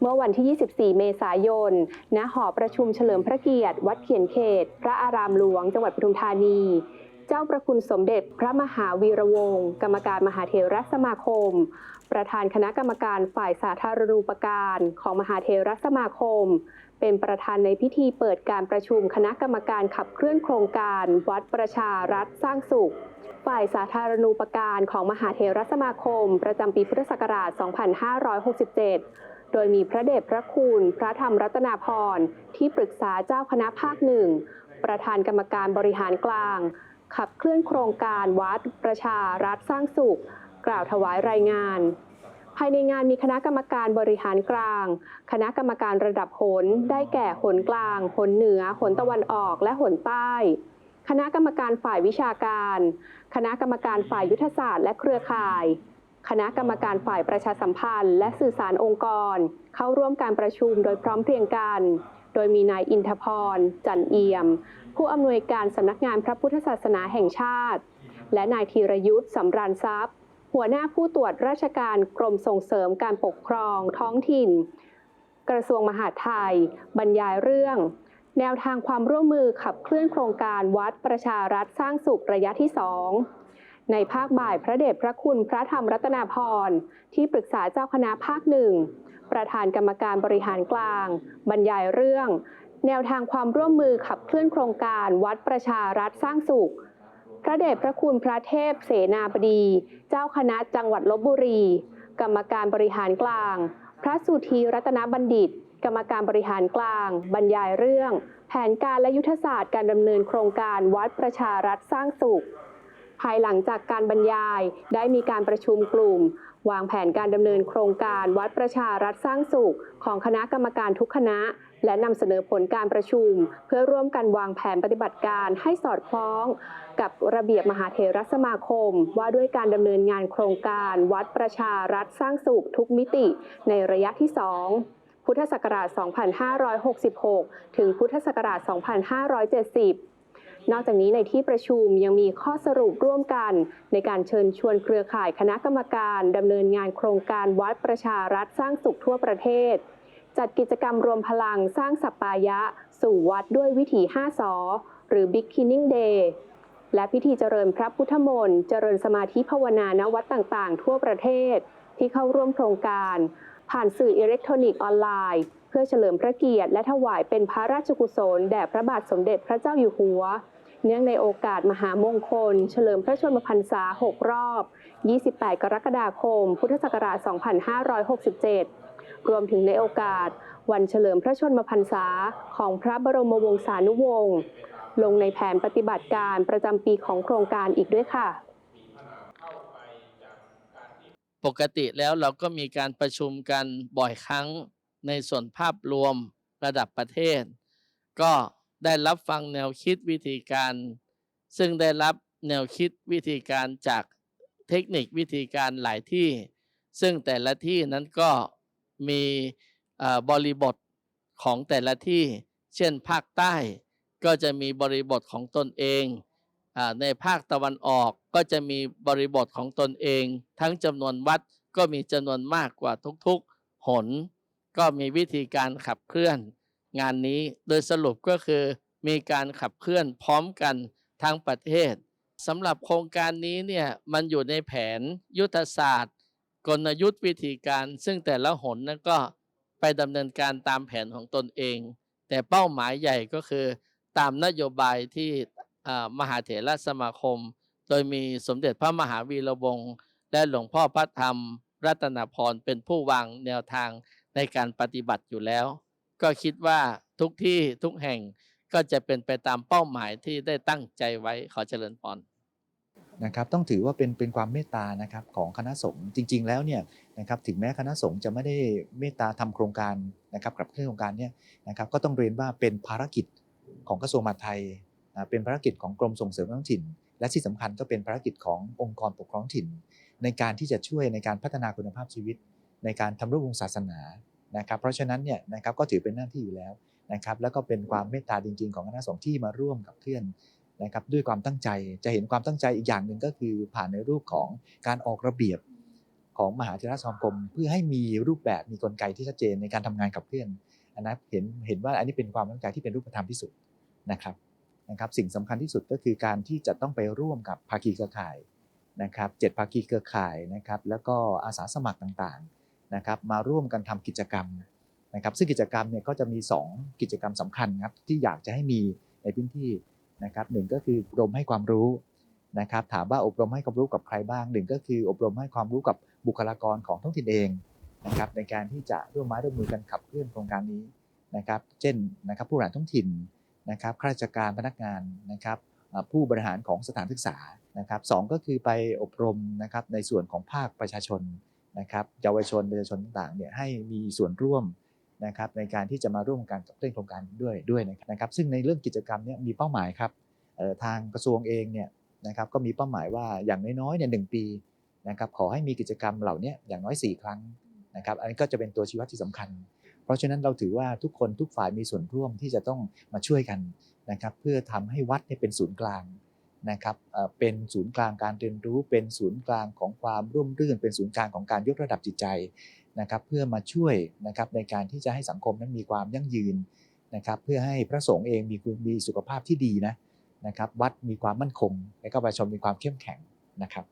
เมื่อวันที่ 24 เมษายน ณ หอประชุมเฉลิมพระเกียรติ วัดเขียนเขต พระอารามหลวง จังหวัดปทุมธานี เจ้าประคุณสมเด็จพระมหาวีระวงศ์ กรรมการมหาเถรสมาคม ประธานคณะกรรมการฝ่ายสาธารณูปการของมหาเถรสมาคม เป็นประธานในพิธีเปิดการประชุมคณะกรรมการขับเคลื่อนโครงการ วัดประชารัฐสร้างสุขฝ่ายสาธารณูปการของมหาเถรสมาคม ประจำปีพุทธศักราช 2567 โดยมีพระเดชพระคุณ พระธรรมรัตนาพรที่ปรึกษาเจ้าคณะภาคหนึ่ง ประธานกรรมการบริหารกลาง ขับเคลื่อนโครงการวัดประชารัฐสร้างสุข กล่าวถวายรายงาน ภายในงานมีคณะกรรมการบริหารกลาง คณะกรรมการระดับหนได้แก่หนกลางหนเหนือหนตะวันออกและหนใต้คณะกรรมการฝ่ายวิชาการ คณะกรรมการฝ่ายยุทธศาสตร์และเครือข่าย คณะกรรมการฝ่ายประชาสัมพันธ์ และสื่อสารองค์กร เข้าร่วมการประชุมโดยพร้อมเพรียงกัน โดยมีนายอินทพร จันเอี่ยม ผู้อำนวยการสำนักงานพระพุทธศาสนาแห่งชาติ และนายธีรยุทธ์สำราญทรัพย์ หัวหน้าผู้ตรวจราชการกรมส่งเสริมการปกครองท้องถิ่น กระทรวงมหาดไทย บรรยายเรื่อง แนวทางความร่วมมือขับเคลื่อนโครงการวัดประชารัฐสร้างสุขระยะที่2 ในภาคบ่ายพระเดชพระคุณพระธรรมรัตนาพรที่ปรึกษาเจ้าคณะภาคหนึ่งประธานกรรมการบริหารกลาง บรรยายเรื่อง แนวทางความร่วมมือขับเคลื่อนโครงการวัดประชารัฐสร้างสุข พระเดชพระคุณพระเทพเสนาบดี เจ้าคณะจังหวัดลบบุรี กรรมการบริหารกลาง พระสุธีรัตนบัณฑิต กรรมการบริหารกลาง บรรยายเรื่อง แผนการและยุทธศาสตร์การดำเนินโครงการวัดประชารัฐสร้างสุข ภายหลังจากการบรรยายได้มีการประชุมกลุ่ม วางแผนการดำเนินโครงการวัดประชารัฐสร้างสุข ของคณะกรรมการทุกคณะ และนำเสนอผลการประชุม เพื่อร่วมกันวางแผนปฏิบัติการให้สอดคล้อง กับระเบียบมหาเถรสมาคม ว่าด้วยการดำเนินงานโครงการวัดประชารัฐสร้างสุขทุกมิติ ในระยะที่ 2พุทธศักราช 2566 ถึงพุทธศักราช 2570 นอกจากนี้ในที่ประชุมยังมีข้อสรุปร่วมกัน ในการเชิญชวนเครือข่ายคณะกรรมการดำเนินงานโครงการวัดประชารัฐสร้างสุขทั่วประเทศ จัดกิจกรรมรวมพลังสร้างสัปปายะ สู่วัดด้วยวิถี5สอหรือ Big Beginning Day และพิธีเจริญพระพุทธมนต์เจริญสมาธิภาวนาณวัดต่างๆ ทั่วประเทศ ที่เข้าร่วมโครงการ ผ่านสื่ออิเล็กทรอนิกส์ออนไลน์ พื่อเฉลิมพระเกียรติและถวายเป็นพระราชกุศลแด่พระบาทสมเด็จพระเจ้าอยู่หัว เนื่องในโอกาสมหามงคล เฉลิมพระชนมพรรษา 6 รอบ 28 กรกฎาคม พุทธศักราช 2567 รวมถึงในโอกาส วันเฉลิมพระชนมพรรษาของพระบรมวงศานุวงศ์ลงในแผนปฏิบัติการประจำปีของโครงการอีกด้วยค่ะปกติแล้วเราก็มีการประชุมกันบ่อยครั้ง ในส่วนภาพรวมระดับประเทศ ก็ได้รับฟังแนวคิดวิธีการ ซึ่งได้รับแนวคิดวิธีการจากเทคนิควิธีการหลายที่ ซึ่งแต่ละที่นั้นก็มีบริบทของแต่ละที่ เช่นภาคใต้ก็จะมีบริบทของตนเองอในภาคตะวันออกก็จะมีบริบทของตนเอง ทั้งจำนวนวัดก็มีจำนวนมากกว่าทุกๆ หน ก็มีวิธีการขับเคลื่อน งานนี้โดยสรุปก็คือ มีการขับเคลื่อนพร้อมกันทั้งประเทศสำหรับโครงการนี้เนี่ยมันอยู่ในแผนยุทธศาสตร์ กลยุทธ์วิธีการ ซึ่งแต่ละหนนั้นก็ไปดำเนินการตามแผนของตนเอง แต่เป้าหมายใหญ่ก็คือตามนโยบายที่มหาเถรสมาคม โดยมีสมเด็จพระมหาวีระวงศ์และหลวงพ่อพระธรรม รัตนพรเป็นผู้วางแนวทาง ในการปฏิบัติอยู่แล้ว ก็คิดว่าทุกที่ทุกแห่งก็จะเป็นไปตามเป้าหมายที่ได้ตั้งใจไว้ขอเจริญพรนะครับต้องถือว่าเป็นเป็นความเมตตานะครับของคณะสงฆ์จริง ๆ แล้วเนี่ยนะครับถึงแม้คณะสงฆ์จะไม่ได้เมตตาทำโครงการนะครับกับเครื่องโครงการเนี่ยนะครับก็ต้องเรียนว่าเป็นภารกิจของกระทรวงมหาดไทยนะเป็นภารกิจของกรมส่งเสริมท้องถิ่น และที่สำคัญก็เป็นภารกิจขององค์กรปกครองถิ่น ในการที่จะช่วยในการพัฒนาคุณภาพชีวิต ในการทำรูปวงศาสนานะครับ เพราะฉะนั้นเนี่ยนะครับก็ถือเป็นหน้าที่อยู่แล้วนะครับ แล้วก็เป็นความเมตตาจริง ๆ ของคณะสงฆ์ที่มาร่วมกับเคลื่อนนะครับด้วยความตั้งใจจะเห็นความตั้งใจอีกอย่างหนึ่งก็คือผ่านในรูปของการออกระเบียบของมหาเถรสมาคม เพื่อให้มีรูปแบบมีกลไกที่ชัดเจนในการทำงานกับเพื่อนอันนั้นเห็นเห็นว่าอันนี้เป็นความตั้งใจที่เป็นรูปธรรมที่สุดนะครับนะครับ สิ่งสำคัญที่สุดก็คือการที่จะต้องไปร่วมกับภาคีเครือข่ายนะครับเจ็ดภาคีเครือข่ายนะครับ แล้วก็อาสาสมัครต่างๆ นะครับมาร่วมกันทำกิจกรรมนะครับซึ่งกิจกรรมเนี่ยก็จะมี 2 กิจกรรมสำคัญครับที่อยากจะให้มีในพื้นที่นะครับหนึ่งก็คืออบรมให้ความรู้นะครับถามว่าอบรมให้ความรู้กับใครบ้างหนึ่งก็คืออบรมให้ความรู้กับบุคลากรของท้องถิ่นเองนะครับในการที่จะร่วมไม้ร่วมมือกันขับเคลื่อนโครงการนี้นะครับเช่นนะครับผู้บริหารท้องถิ่นนะครับข้าราชการพนักงานนะครับผู้บริหารของสถานศึกษานะครับสองก็คือไปอบรมนะครับในส่วนของภาคประชาชน นะครับเยาวชนประชาชนต่างๆเนี่ยให้มีส่วนร่วมนะครับในการที่จะมาร่วมกันกับเรื่องโครงการด้วยด้วยนะครับ ซึ่งในเรื่องกิจกรรมเนี่ยมีเป้าหมายครับทางกระทรวงเองเนี่ยนะครับก็มีเป้าหมายว่าอย่างน้อยๆเนี่ยหนึ่งปีนะครับขอให้มีกิจกรรมเหล่านี้อย่างน้อย 4 ครั้งนะครับอันนี้ก็จะเป็นตัวชี้วัดที่สำคัญ เพราะฉะนั้นเราถือว่าทุกคนทุกฝ่ายมีส่วนร่วมที่จะต้องมาช่วยกันนะครับเพื่อทำให้วัดเเป็นศูนย์กลาง นะครับเป็นศูนย์กลางการเรียนรู้ เป็นศูนย์กลางของความร่วมรื่น เป็นศูนย์กลางของการยกระดับจิตใจนะครับเพื่อมาช่วยนะครับในการที่จะให้สังคมนั้นมีความยั่งยืนนะครับเพื่อให้พระสงฆ์เองมีคุณมีสุขภาพที่ดีนะนะครับวัดมีความมั่นคงและก็ประชาชนมีความเข้มแข็งนะครับ